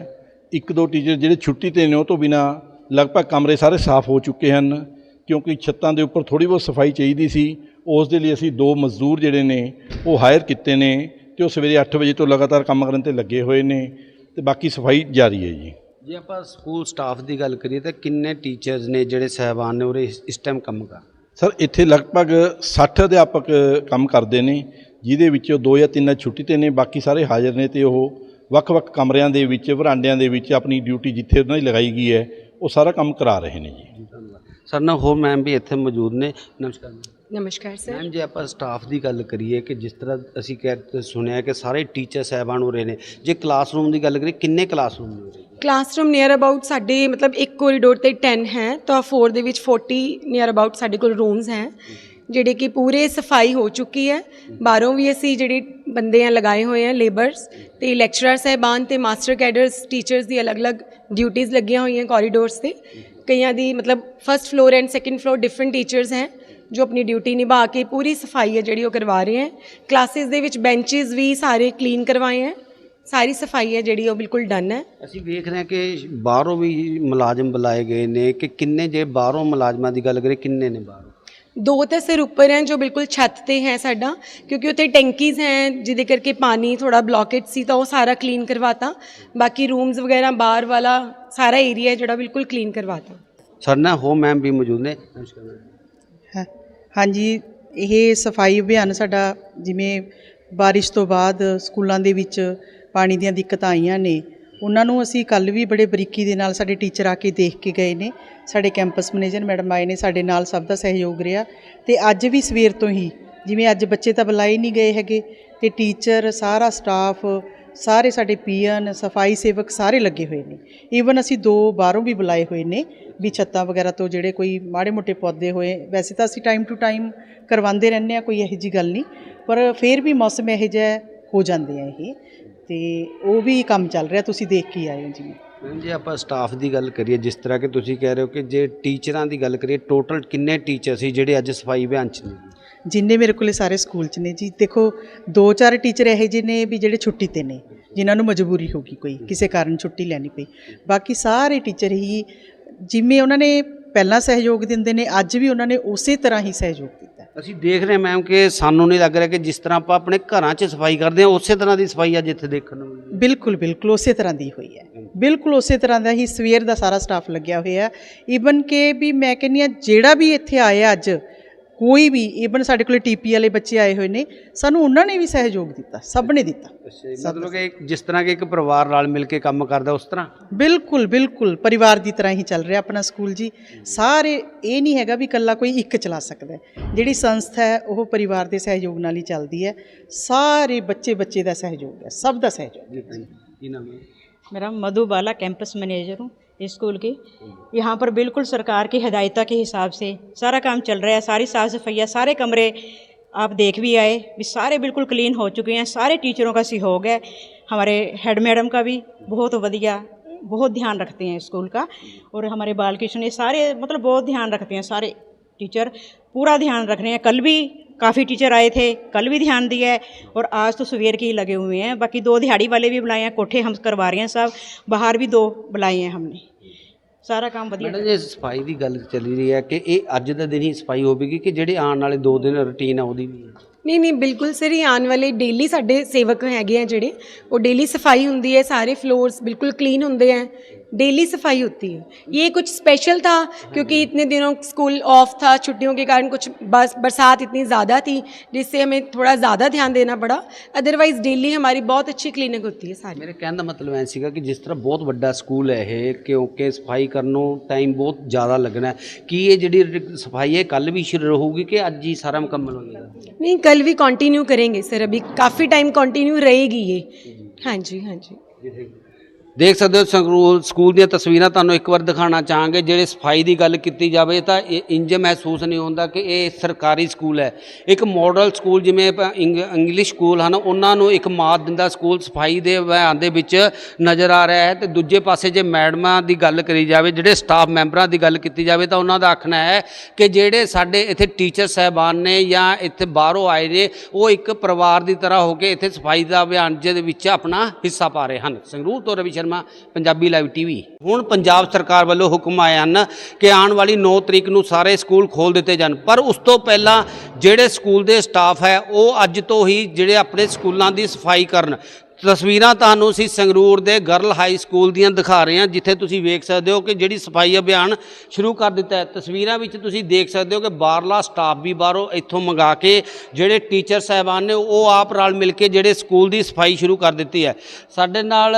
ਇੱਕ ਦੋ ਟੀਚਰ ਜਿਹੜੇ ਛੁੱਟੀ ਤੇ ਨੇ ਉਹ ਤੋਂ ਬਿਨਾ ਲਗਭਗ ਕਮਰੇ ਸਾਰੇ ਸਾਫ਼ ਹੋ ਚੁੱਕੇ ਹਨ ਕਿਉਂਕਿ ਛੱਤਾਂ ਦੇ ਉੱਪਰ ਥੋੜੀ ਬਹੁਤ ਸਫ਼ਾਈ ਚਾਹੀਦੀ ਸੀ। ਉਸ ਦੇ ਲਈ ਅਸੀਂ ਦੋ ਮਜ਼ਦੂਰ ਜਿਹੜੇ ਨੇ ਉਹ ਹਾਇਰ ਕੀਤੇ ਨੇ ਤੇ ਉਹ ਸਵੇਰੇ 8 ਵਜੇ ਤੋਂ ਲਗਾਤਾਰ ਕੰਮ ਕਰਨ ਤੇ ਲੱਗੇ ਹੋਏ ਨੇ ਤੇ ਬਾਕੀ ਸਫ਼ਾਈ ਜਾਰੀ ਹੈ ਜੀ। ਜੇ ਆਪਾਂ ਸਕੂਲ ਸਟਾਫ ਦੀ ਗੱਲ ਕਰੀਏ ਤਾਂ ਕਿੰਨੇ ਟੀਚਰਸ ਨੇ ਜਿਹੜੇ ਸਹਿਬਾਨ ਨੇ ਉਰੇ ਇਸ- ਟਾਈਮ ਕੰਮ ਕਰ ਸਰ ਇੱਥੇ ਲਗਭਗ 60 ਅਧਿਆਪਕ ਕੰਮ ਕਰਦੇ ਨੇ ਜਿਹਦੇ ਵਿੱਚੋਂ ਦੋ ਜਾਂ ਤਿੰਨ ਛੁੱਟੀ ਤੇ ਨੇ ਬਾਕੀ ਸਾਰੇ ਹਾਜ਼ਰ ਨੇ ਤੇ ਉਹ ਵੱਖ-ਵੱਖ ਕਮਰਿਆਂ ਦੇ ਵਿੱਚ ਵਰਾਂਡਿਆਂ ਦੇ ਵਿੱਚ ਆਪਣੀ ਡਿਊਟੀ ਜਿੱਥੇ ਉਹਨਾਂ ਦੀ ਲਗਾਈ ਗਈ ਹੈ ਉਹ ਸਾਰਾ ਕੰਮ ਕਰਾ ਰਹੇ ਨੇ ਜੀ। ਸਰ ਨਾਲ ਹੋਰ ਮੈਮ ਵੀ ਇੱਥੇ ਮੌਜੂਦ ਨੇ। ਨਮਸਕਾਰ। ਨਮਸਕਾਰ ਸਰ ਮੈਮ ਜੇ ਆਪਾਂ ਸਟਾਫ ਦੀ ਗੱਲ ਕਰੀਏ ਕਿ ਜਿਸ ਤਰ੍ਹਾਂ ਅਸੀਂ ਕਹਿ ਸੁਣਿਆ ਕਿ ਸਾਰੇ ਟੀਚਰ ਸਹਿਬਾਨ ਉਰੇ ਨੇ ਜੇ ਕਲਾਸਰੂਮ ਦੀ ਗੱਲ ਕਰੀਏ ਕਿੰਨੇ ਕਲਾਸਰੂਮ ਨੇ ਕਲਾਸਰੂਮ ਨੀਅਰ ਅਬਾਊਟ ਸਾਡੇ ਮਤਲਬ ਇੱਕ ਕੋਰੀਡੋਰ ਤੇ 10 ਹੈ ਤਾਂ 4 ਦੇ ਵਿੱਚ 40 ਨੀਅਰ ਅਬਾਊਟ ਸਾਡੇ ਕੋਲ ਰੂਮਸ ਹੈ ਜਿਹੜੇ ਕਿ ਪੂਰੇ ਸਫ਼ਾਈ ਹੋ ਚੁੱਕੀ ਹੈ। ਬਾਹਰੋਂ ਵੀ ਅਸੀਂ ਜਿਹੜੇ ਬੰਦੇ ਆ ਲਗਾਏ ਹੋਏ ਆ ਲੇਬਰਸ ਤੇ ਲੈਕਚਰਰ ਸਹਿਬਾਨ ਤੇ ਮਾਸਟਰ ਕੈਡਰਸ ਟੀਚਰਸ ਦੀ ਅਲੱਗ-ਅਲੱਗ ਡਿਊਟੀਆਂ ਲੱਗੀਆਂ ਹੋਈਆਂ ਕੋਰੀਡੋਰਸ ਤੇ। ਕਈਆਂ ਦੀ ਮਤਲਬ first floor and second floor different teachers ਹੈ। ਜੋ ਆਪਣੀ ਡਿਊਟੀ ਨਿਭਾ ਕੇ ਪੂਰੀ ਸਫ਼ਾਈ ਹੈ ਜਿਹੜੀ ਉਹ ਕਰਵਾ ਰਹੇ ਹੈ। ਕਲਾਸਿਸ ਦੇ ਵਿੱਚ ਬੈਂਚਸ ਵੀ ਸਾਰੇ ਕਲੀਨ ਕਰਵਾਏ ਹੈ। ਸਾਰੀ ਸਫ਼ਾਈ ਹੈ ਜਿਹੜੀ ਉਹ ਬਿਲਕੁਲ ਡਨ ਹੈ। ਅਸੀਂ ਵੇਖ ਰਹੇ ਹਾਂ ਕਿ ਬਾਹਰੋਂ ਵੀ ਮੁਲਾਜ਼ਮ ਬੁਲਾਏ ਗਏ ਨੇ ਕਿ ਕਿੰਨੇ ਜੇ ਬਾਹਰੋਂ ਮੁਲਾਜ਼ਮਾਂ ਦੀ ਗੱਲ ਕਰੀਏ ਕਿੰਨੇ ਨੇ ਬਾਹਰੋਂ? ਦੋ ਤਾਂ ਸਿਰ ਉੱਪਰ ਹੈ ਜੋ ਬਿਲਕੁਲ ਛੱਤ ਤੇ ਹੈ ਸਾਡਾ ਕਿਉਂਕਿ ਉੱਥੇ ਟੈਂਕੀਜ਼ ਹੈ ਜਿਹਦੇ ਕਰਕੇ ਪਾਣੀ ਥੋੜਾ ਬਲੌਕੇਜ ਸੀ ਤਾਂ ਉਹ ਸਾਰਾ ਕਲੀਨ ਕਰਵਾਤਾ। ਬਾਕੀ ਰੂਮਸ ਵਗੈਰਾ ਬਾਹਰ ਵਾਲਾ ਸਾਰਾ ਏਰੀਆ ਜਿਹੜਾ ਬਿਲਕੁਲ ਕਲੀਨ ਕਰਵਾਤਾ। ਸਰ ਨਾਲ ਹੋ ਮੈਮ ਵੀ ਮੌਜੂਦ ਨੇ। ਨਮਸਕਾਰ। ਹੈ। ਹਾਂਜੀ, ਇਹ ਸਫ਼ਾਈ ਅਭਿਆਨ ਸਾਡਾ ਜਿਵੇਂ ਬਾਰਿਸ਼ ਤੋਂ ਬਾਅਦ ਸਕੂਲਾਂ ਦੇ ਵਿੱਚ ਪਾਣੀ ਦੀਆਂ ਦਿੱਕਤਾਂ ਆਈਆਂ ਨੇ, ਉਹਨਾਂ ਨੂੰ ਅਸੀਂ ਕੱਲ ਵੀ ਬੜੇ ਬਰੀਕੀ ਦੇ ਨਾਲ ਸਾਡੇ ਟੀਚਰ ਆ ਕੇ ਦੇਖ ਕੇ ਗਏ ਨੇ। ਸਾਡੇ ਕੈਂਪਸ ਮੈਨੇਜਰ ਮੈਡਮ ਆਏ ਨੇ, ਸਾਡੇ ਨਾਲ ਸਭ ਦਾ ਸਹਿਯੋਗ ਰਿਹਾ ਤੇ ਅੱਜ ਵੀ ਸਵੇਰ ਤੋਂ ਹੀ ਜਿਵੇਂ ਅੱਜ ਬੱਚੇ ਤਾਂ ਬੁਲਾਏ ਨਹੀਂ ਗਏ ਹੈਗੇ ਤੇ ਟੀਚਰ, ਸਾਰਾ ਸਟਾਫ ਸਾਰੇ ਸਾਡੇ ਪੀਐਨ ਸਫ਼ਾਈ ਸੇਵਕ ਸਾਰੇ ਲੱਗੇ ਹੋਏ ਨੇ। ਈਵਨ ਅਸੀਂ ਦੋ ਬਾਹਰੋਂ ਵੀ ਬੁਲਾਏ ਹੋਏ ਨੇ, ਵੀ ਛੱਤਾਂ ਵਗੈਰਾ ਤੋਂ ਜਿਹੜੇ ਕੋਈ ਮਾੜੇ ਮੋਟੇ ਪੌਦੇ ਹੋਏ, ਵੈਸੇ ਤਾਂ ਅਸੀਂ ਟਾਈਮ ਟੂ ਟਾਈਮ ਕਰਵਾਉਂਦੇ ਰਹਿੰਦੇ ਆ ਕੋਈ ਇਹੋ ਜੀ ਗੱਲ ਨਹੀਂ। ਪਰ ਫਿਰ ਵੀ ਮੌਸਮ ਇਹੋ ਜਿਹਾ ਹੋ ਜਾਂਦੇ ਆ ਇਹ, ਤੇ ਉਹ ਵੀ ਕੰਮ ਚੱਲ ਰਿਹਾ, ਤੁਸੀਂ ਦੇਖ ਕੇ ਆਏ ਹੋ ਜੀ। ਜੇ ਆਪਾਂ ਸਟਾਫ ਦੀ ਗੱਲ ਕਰੀਏ, ਜਿਸ ਤਰ੍ਹਾਂ ਕਿ ਤੁਸੀਂ ਕਹਿ ਰਹੇ ਹੋ ਕਿ ਜੇ ਟੀਚਰਾਂ ਦੀ ਗੱਲ ਕਰੀਏ ਟੋਟਲ ਕਿੰਨੇ ਟੀਚਰ ਸੀ ਜਿਹੜੇ ਅੱਜ ਸਫ਼ਾਈ ਅਭਿਆਨ ਚ ਨੇ? ਜਿੰਨੇ ਮੇਰੇ ਕੋਲੇ ਸਾਰੇ ਸਕੂਲ 'ਚ ਨੇ ਜੀ। ਦੇਖੋ ਦੋ ਚਾਰ ਟੀਚਰ ਇਹੋ ਜਿਹੇ ਨੇ ਵੀ ਜਿਹੜੇ ਛੁੱਟੀ ਤੇ ਨੇ ਜਿਨ੍ਹਾਂ ਨੂੰ ਮਜਬੂਰੀ ਹੋ ਗਈ ਕੋਈ ਕਿਸੇ ਕਾਰਨ ਛੁੱਟੀ ਲੈਣੀ ਪਈ। ਬਾਕੀ ਸਾਰੇ ਟੀਚਰ ਹੀ ਜਿਵੇਂ ਉਹਨਾਂ ਨੇ ਪਹਿਲਾਂ ਸਹਿਯੋਗ ਦਿੰਦੇ ਨੇ ਅੱਜ ਵੀ ਉਹਨਾਂ ਨੇ ਉਸੇ ਤਰ੍ਹਾਂ ਹੀ ਸਹਿਯੋਗ ਦਿੱਤਾ। ਅਸੀਂ ਦੇਖ ਰਹੇ ਮੈਮ ਕਿ ਸਾਨੂੰ ਨਹੀਂ ਲੱਗ ਰਿਹਾ ਕਿ ਜਿਸ ਤਰ੍ਹਾਂ ਆਪਾਂ ਆਪਣੇ ਘਰਾਂ 'ਚ ਸਫ਼ਾਈ ਕਰਦੇ ਹਾਂ ਉਸੇ ਤਰ੍ਹਾਂ ਦੀ ਸਫ਼ਾਈ ਅੱਜ ਇੱਥੇ ਦੇਖਣ ਨੂੰ ਬਿਲਕੁਲ ਬਿਲਕੁਲ ਉਸੇ ਤਰ੍ਹਾਂ ਦੀ ਹੋਈ ਹੈ। ਬਿਲਕੁਲ ਉਸੇ ਤਰ੍ਹਾਂ ਦਾ ਹੀ ਸਵੇਰ ਦਾ ਸਾਰਾ ਸਟਾਫ ਲੱਗਿਆ ਹੋਇਆ। ਈਵਨ ਕਿ ਵੀ ਮੈਂ ਕਹਿੰਨੀ ਆ ਜਿਹੜਾ ਵੀ ਇੱਥੇ ਆਇਆ ਅੱਜ ਕੋਈ ਵੀ ਈਵਨ ਸਾਡੇ ਕੋਲੇ ਟੀਪੀ ਵਾਲੇ ਬੱਚੇ ਆਏ ਹੋਏ ਨੇ ਸਾਨੂੰ ਉਹਨਾਂ ਨੇ ਵੀ ਸਹਿਯੋਗ ਦਿੱਤਾ ਸਭ ਨੇ ਦਿੱਤਾ ਮਤਲਬ ਕਿ ਇੱਕ- ਜਿਸ ਤਰ੍ਹਾਂ ਕਿ ਇੱਕ ਪਰਿਵਾਰ ਨਾਲ ਮਿਲ ਕੇ ਕੰਮ ਕਰਦਾ ਉਸ ਤਰ੍ਹਾਂ ਬਿਲਕੁਲ ਬਿਲਕੁਲ ਪਰਿਵਾਰ ਦੀ ਤਰ੍ਹਾਂ ਹੀ ਚੱਲ ਰਿਹਾ ਆਪਣਾ ਸਕੂਲ ਜੀ ਸਾਰੇ ਇਹ ਨਹੀਂ ਹੈਗਾ ਵੀ ਇਕੱਲਾ ਕੋਈ ਇੱਕ ਚਲਾ ਸਕਦਾ ਹੈ। ਜਿਹੜੀ ਸੰਸਥਾ ਹੈ ਉਹ ਪਰਿਵਾਰ ਦੇ ਸਹਿਯੋਗ ਨਾਲ ਹੀ ਚੱਲਦੀ ਹੈ ਸਾਰੇ ਬੱਚੇ ਬੱਚੇ ਦਾ ਸਹਿਯੋਗ ਹੈ ਸਭ ਦਾ ਸਹਿਯੋਗ ਹੈ ਕੀ ਨਾਮ ਹੈ मेरा मधु बाला कैंपस मैनेजर हूँ स्कूल की। यहाँ पर बिल्कुल सरकार की हिदायतों के हिसाब से सारा काम चल रहा है, सारी साफ़ सफाइयाँ सारे कमरे आप देख भी आए, भी सारे बिल्कुल क्लीन हो चुके हैं, सारे टीचरों का सहयोग है। हमारे हेड मैडम का भी बहुत वधिया बहुत ध्यान रखते हैं स्कूल का और हमारे बालकृष्ण ये सारे मतलब बहुत ध्यान रखते हैं, सारे टीचर पूरा ध्यान रख रहे हैं। कल भी काफ़ी टीचर आए थे कल भी ध्यान दिया है और आज तो सवेर के ही लगे हुए हैं बाकी दो दिहाड़ी वाले भी बुलाए हैं कोठे हम करवा रहे हैं सब बाहर भी दो बुलाए हैं हमने सारा काम बढ़िया ਮੈਡਮ ਜੇ ਸਫਾਈ ਦੀ ਗੱਲ ਚੱਲ ਰਹੀ ਹੈ ਕਿ ਇਹ ਅੱਜ ਦੇ ਦਿਨ ਹੀ ਸਫਾਈ ਹੋਵੇਗੀ ਕਿ ਜਿਹੜੇ ਆਉਣ ਵਾਲੇ 2 ਦਿਨ ਰੁਟੀਨ ਆ ਉਹਦੀ ਵੀ ਹੈ? ਨਹੀਂ ਨਹੀਂ ਬਿਲਕੁਲ ਸਰ ਇਹ ਆਉਣ ਵਾਲੇ ਡੇਲੀ ਸਾਡੇ ਸੇਵਕ ਹੈਗੇ ਆ ਜਿਹੜੇ ਉਹ ਡੇਲੀ ਸਫਾਈ ਹੁੰਦੀ है सारे फ्लोर्स बिल्कुल क्लीन होते हैं डेली सफाई होती है ये कुछ स्पेशल था क्योंकि इतने दिनों स्कूल ऑफ था छुट्टियों के कारण कुछ बस बरसात इतनी ज़्यादा थी जिससे हमें थोड़ा ज़्यादा ध्यान देना पड़ा अदरवाइज़ डेली हमारी बहुत अच्छी क्लिनिक होती है सारी ਮੇਰੇ ਕਹਿਣ ਦਾ ਮਤਲਬ ਐ ਸੀਗਾ ਕਿ ਜਿਸ ਤਰ੍ਹਾਂ ਬਹੁਤ ਵੱਡਾ ਸਕੂਲ ਹੈ ਇਹ ਕਿਉਂਕਿ ਸਫਾਈ ਕਰਨ ਨੂੰ ਟਾਈਮ ਬਹੁਤ ਜ਼ਿਆਦਾ ਲੱਗਣਾ ਹੈ ਕੀ ਇਹ ਜਿਹੜੀ ਸਫਾਈ ਹੈ ਕੱਲ ਵੀ ਸ਼ੁਰੂ ਰਹੂਗੀ ਕਿ ਅੱਜ ਹੀ ਸਾਰਾ ਮੁਕੰਮਲ ਹੋ ਜਾਏਗਾ नहीं कल भी कंटिन्यू करेंगे सर अभी काफ़ी टाइम कंटिन्यू रहेगी ये हाँ जी हाँ जी ਦੇਖ ਸਕਦੇ ਹੋ ਸੰਗਰੂਰ ਸਕੂਲ ਦੀਆਂ ਤਸਵੀਰਾਂ ਤੁਹਾਨੂੰ ਇੱਕ ਵਾਰ ਦਿਖਾਉਣਾ ਚਾਹਾਂਗੇ, ਜਿਹੜੇ ਸਫ਼ਾਈ ਦੀ ਗੱਲ ਕੀਤੀ ਜਾਵੇ ਤਾਂ ਇਹ ਇੰਜ ਮਹਿਸੂਸ ਨਹੀਂ ਹੁੰਦਾ ਕਿ ਇਹ ਸਰਕਾਰੀ ਸਕੂਲ ਹੈ। ਇੱਕ ਮਾਡਲ ਸਕੂਲ ਜਿਵੇਂ ਇੰਗ- ਇੰਗਲਿਸ਼ ਸਕੂਲ ਹਨ, ਉਹਨਾਂ ਨੂੰ ਇੱਕ ਮਾਤ ਦਿੰਦਾ ਸਕੂਲ ਸਫ਼ਾਈ ਦੇ ਅਭਿਆਨ ਦੇ ਵਿੱਚ ਨਜ਼ਰ ਆ ਰਿਹਾ ਹੈ। ਤੇ ਦੂਜੇ ਪਾਸੇ ਜੇ ਮੈਡਮਾਂ ਦੀ ਗੱਲ ਕਰੀ ਜਾਵੇ, ਜਿਹੜੇ ਸਟਾਫ ਮੈਂਬਰਾਂ ਦੀ ਗੱਲ ਕੀਤੀ ਜਾਵੇ ਤਾਂ ਉਹਨਾਂ ਦਾ ਆਖਣਾ ਹੈ ਕਿ ਜਿਹੜੇ ਸਾਡੇ ਇੱਥੇ ਟੀਚਰ ਸਹਿਬਾਨ ਨੇ ਜਾਂ ਇੱਥੇ ਬਾਹਰੋਂ ਆਏ ਨੇ, ਉਹ ਇੱਕ ਪਰਿਵਾਰ ਦੀ ਤਰ੍ਹਾਂ ਹੋ ਕੇ ਇੱਥੇ ਸਫ਼ਾਈ ਦਾ ਅਭਿਆਨ ਦੇ ਵਿੱਚ ਆਪਣਾ ਹਿੱਸਾ ਪਾ ਰਹੇ ਹਨ। ਸੰਗਰੂਰ ਤੋਂ ਰਵੀ ਸ਼ਰਮਾ, ਪੰਜਾਬੀ ਲਾਈਵ ਟੀਵੀ ਹੁਣ ਪੰਜਾਬ ਸਰਕਾਰ ਵੱਲੋਂ ਹੁਕਮ ਆਏ ਹਨ ਕਿ ਆਉਣ ਵਾਲੀ 9 ਤਰੀਕ ਨੂੰ ਸਾਰੇ ਸਕੂਲ ਖੋਲ ਦਿੱਤੇ ਜਾਣ। ਪਰ ਉਸ ਤੋਂ ਪਹਿਲਾਂ ਜਿਹੜੇ ਸਕੂਲ ਦੇ ਸਟਾਫ ਹੈ, ਉਹ ਅੱਜ ਤੋਂ ਹੀ ਜਿਹੜੇ ਆਪਣੇ ਸਕੂਲਾਂ ਦੀ ਸਫ਼ਾਈ ਕਰਨ ਤਸਵੀਰਾਂ ਤੁਹਾਨੂੰ ਅਸੀਂ ਸੰਗਰੂਰ ਦੇ ਗਰਲ ਹਾਈ ਸਕੂਲ ਦੀਆਂ ਦਿਖਾ ਰਹੇ ਹਾਂ ਜਿੱਥੇ ਤੁਸੀਂ ਵੇਖ ਸਕਦੇ ਹੋ ਕਿ ਜਿਹੜੀ ਸਫ਼ਾਈ ਅਭਿਆਨ ਸ਼ੁਰੂ ਕਰ ਦਿੱਤਾ ਹੈ। ਤਸਵੀਰਾਂ ਵਿੱਚ ਤੁਸੀਂ ਦੇਖ ਸਕਦੇ ਹੋ ਕਿ ਬਾਹਰਲਾ ਸਟਾਫ ਵੀ ਬਾਹਰੋਂ ਇੱਥੋਂ ਮੰਗਾ ਕੇ ਜਿਹੜੇ ਟੀਚਰ ਸਾਹਿਬਾਨ ਨੇ ਉਹ ਆਪ ਰਲ ਮਿਲ ਕੇ ਜਿਹੜੇ ਸਕੂਲ ਦੀ ਸਫ਼ਾਈ ਸ਼ੁਰੂ ਕਰ ਦਿੱਤੀ ਹੈ। ਸਾਡੇ ਨਾਲ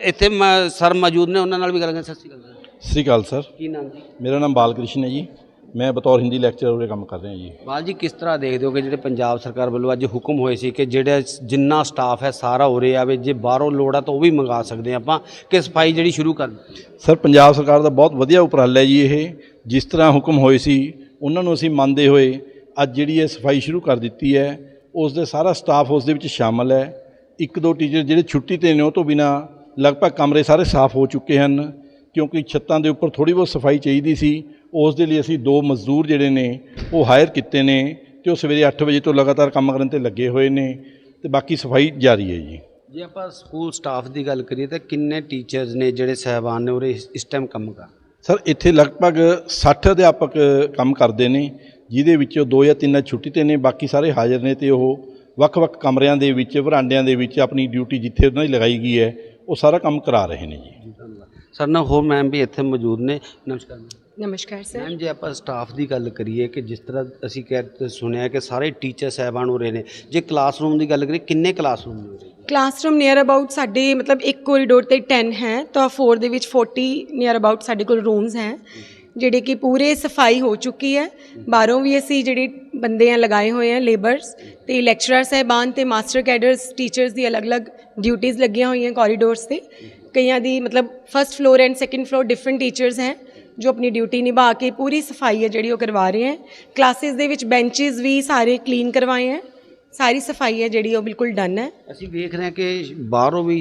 ਇੱਥੇ ਸਰ ਮੌਜੂਦ ਨੇ ਉਹਨਾਂ ਨਾਲ ਵੀ ਗੱਲ ਕਰਾਂਗੇ। ਸਤਿ ਸ਼੍ਰੀ ਅਕਾਲ ਸਤਿ ਸ਼੍ਰੀ ਅਕਾਲ ਸਰ। ਕੀ ਨਾਮ ਜੀ? ਮੇਰਾ ਨਾਮ ਬਾਲਕ੍ਰਿਸ਼ਨ ਹੈ ਜੀ। ਮੈਂ ਬਤੌਰ ਹਿੰਦੀ ਲੈਕਚਰਰ ਉਰੇ ਕੰਮ ਕਰ ਰਿਹਾ ਜੀ। ਬਾਲ ਜੀ ਕਿਸ ਤਰ੍ਹਾਂ ਦੇਖਦੇ ਹੋ ਕਿ ਜਿਹੜੇ ਪੰਜਾਬ ਸਰਕਾਰ ਵੱਲੋਂ ਅੱਜ ਹੁਕਮ ਹੋਏ ਸੀ ਕਿ ਜਿਹੜਾ ਜਿੰਨਾ ਸਟਾਫ ਹੈ ਸਾਰਾ ਉਰੇ ਆਵੇ ਜੇ ਬਾਹਰੋਂ ਲੋੜ ਆ ਤਾਂ ਉਹ ਵੀ ਮੰਗਾ ਸਕਦੇ ਹਾਂ ਆਪਾਂ ਕਿ ਸਫ਼ਾਈ ਜਿਹੜੀ ਸ਼ੁਰੂ ਕਰ ਸਰ ਪੰਜਾਬ ਸਰਕਾਰ ਦਾ ਬਹੁਤ ਵਧੀਆ ਉਪਰਾਲਾ ਹੈ ਜੀ ਇਹ। ਜਿਸ ਤਰ੍ਹਾਂ ਹੁਕਮ ਹੋਏ ਸੀ ਉਹਨਾਂ ਨੂੰ ਅਸੀਂ ਮੰਨਦੇ ਹੋਏ ਅੱਜ ਜਿਹੜੀ ਇਹ ਸਫ਼ਾਈ ਸ਼ੁਰੂ ਕਰ ਦਿੱਤੀ ਹੈ ਉਸ ਦੇ ਸਾਰਾ ਸਟਾਫ ਉਸ ਦੇ ਵਿੱਚ ਸ਼ਾਮਲ ਹੈ। ਇੱਕ ਦੋ ਟੀਚਰ ਜਿਹੜੇ ਛੁੱਟੀ ਤੇ ਨੇ ਉਹ ਤੋਂ ਬਿਨਾ ਲਗਭਗ ਕਮਰੇ ਸਾਰੇ ਸਾਫ਼ ਹੋ ਚੁੱਕੇ ਹਨ ਕਿਉਂਕਿ ਛੱਤਾਂ ਦੇ ਉੱਪਰ ਥੋੜੀ ਬਹੁਤ ਸਫ਼ਾਈ ਚਾਹੀਦੀ ਸੀ। ਉਸ ਦੇ ਲਈ ਅਸੀਂ ਦੋ ਮਜ਼ਦੂਰ ਜਿਹੜੇ ਨੇ ਉਹ ਹਾਇਰ ਕੀਤੇ ਨੇ ਤੇ ਉਹ ਸਵੇਰੇ 8 ਵਜੇ ਤੋਂ ਲਗਾਤਾਰ ਕੰਮ ਕਰਨ ਤੇ ਲੱਗੇ ਹੋਏ ਨੇ ਤੇ ਬਾਕੀ ਸਫ਼ਾਈ ਜਾਰੀ ਹੈ ਜੀ। ਜੇ ਆਪਾਂ ਸਕੂਲ ਸਟਾਫ ਦੀ ਗੱਲ ਕਰੀਏ ਤਾਂ ਕਿੰਨੇ ਟੀਚਰਸ ਨੇ ਜਿਹੜੇ ਸਹਿਬਾਨ ਨੇ ਉਰੇ ਇਸ ਟਾਈਮ ਕੰਮ ਕਰ ਸਰ ਇੱਥੇ ਲਗਭਗ 60 ਅਧਿਆਪਕ ਕੰਮ ਕਰਦੇ ਨੇ ਜਿਹਦੇ ਵਿੱਚੋਂ ਦੋ ਜਾਂ ਤਿੰਨ ਛੁੱਟੀ ਤੇ ਨੇ ਬਾਕੀ ਸਾਰੇ ਹਾਜ਼ਰ ਨੇ ਤੇ ਉਹ ਵੱਖ-ਵੱਖ ਕਮਰਿਆਂ ਦੇ ਵਿੱਚ ਵਰਾਂਡਿਆਂ ਦੇ ਵਿੱਚ ਆਪਣੀ ਡਿਊਟੀ ਜਿੱਥੇ ਉਹਨਾਂ ਦੀ ਲਗਾਈ ਗਈ ਹੈ ਉਹ ਸਾਰਾ ਕੰਮ ਕਰਾ ਰਹੇ ਨੇ ਜੀ। ਸਰ ਨਾਲ ਹੋਰ ਮੈਮ ਵੀ ਇੱਥੇ ਮੌਜੂਦ ਨੇ। ਨਮਸਕਾਰ ਨਮਸਕਾਰ ਸਰ ਮੈਮ ਜੇ ਆਪਾਂ ਸਟਾਫ ਦੀ ਗੱਲ ਕਰੀਏ ਕਿ ਜਿਸ ਤਰ੍ਹਾਂ ਅਸੀਂ ਕਹਿ ਸੁਣਿਆ ਕਿ ਸਾਰੇ ਟੀਚਰ ਸਹਿਬਾਨ ਹੋ ਰਹੇ ਨੇ ਜੇ ਕਲਾਸਰੂਮ ਦੀ ਗੱਲ ਕਰੀਏ ਕਿੰਨੇ ਕਲਾਸਰੂਮ ਹੋ ਰਹੇ ਕਲਾਸਰੂਮ ਨੀਅਰ ਅਬਾਊਟ ਸਾਡੇ ਮਤਲਬ ਇੱਕ ਕੋਰੀਡੋਰ ਤੇ 10 ਹੈ ਤਾਂ ਫੋਰ ਦੇ ਵਿੱਚ 40 ਨੀਅਰ ਅਬਾਊਟ ਸਾਡੇ ਕੋਲ ਰੂਮਸ ਹੈ ਜਿਹੜੇ ਕਿ ਪੂਰੇ ਸਫ਼ਾਈ ਹੋ ਚੁੱਕੀ ਹੈ। ਬਾਹਰੋਂ ਵੀ ਅਸੀਂ ਜਿਹੜੇ ਬੰਦੇ ਆ ਲਗਾਏ ਹੋਏ ਆ ਲੇਬਰਸ ਤੇ ਲੈਕਚਰਰ ਸਹਿਬਾਨ ਤੇ ਮਾਸਟਰ ਕੈਡਰਸ ਟੀਚਰਸ ਦੀ ਅਲੱਗ-ਅਲੱਗ ਡਿਊਟੀਆਂ ਲੱਗੀਆਂ ਹੋਈਆਂ ਕੋਰੀਡੋਰਸ ਤੇ। ਕਈਆਂ ਦੀ ਮਤਲਬ first floor and second floor different teachers ਹੈ। ਜੋ ਆਪਣੀ ਡਿਊਟੀ ਨਿਭਾ ਕੇ ਪੂਰੀ ਸਫ਼ਾਈ ਹੈ ਜਿਹੜੀ ਉਹ ਕਰਵਾ ਰਹੇ ਹੈ। ਕਲਾਸਿਸ ਦੇ ਵਿੱਚ ਬੈਂਚਸ ਵੀ ਸਾਰੇ ਕਲੀਨ ਕਰਵਾਏ ਹੈ। ਸਾਰੀ ਸਫ਼ਾਈ ਹੈ ਜਿਹੜੀ ਉਹ ਬਿਲਕੁਲ ਡਨ ਹੈ। ਅਸੀਂ ਵੇਖ ਰਹੇ ਹਾਂ ਕਿ ਬਾਹਰੋਂ ਵੀ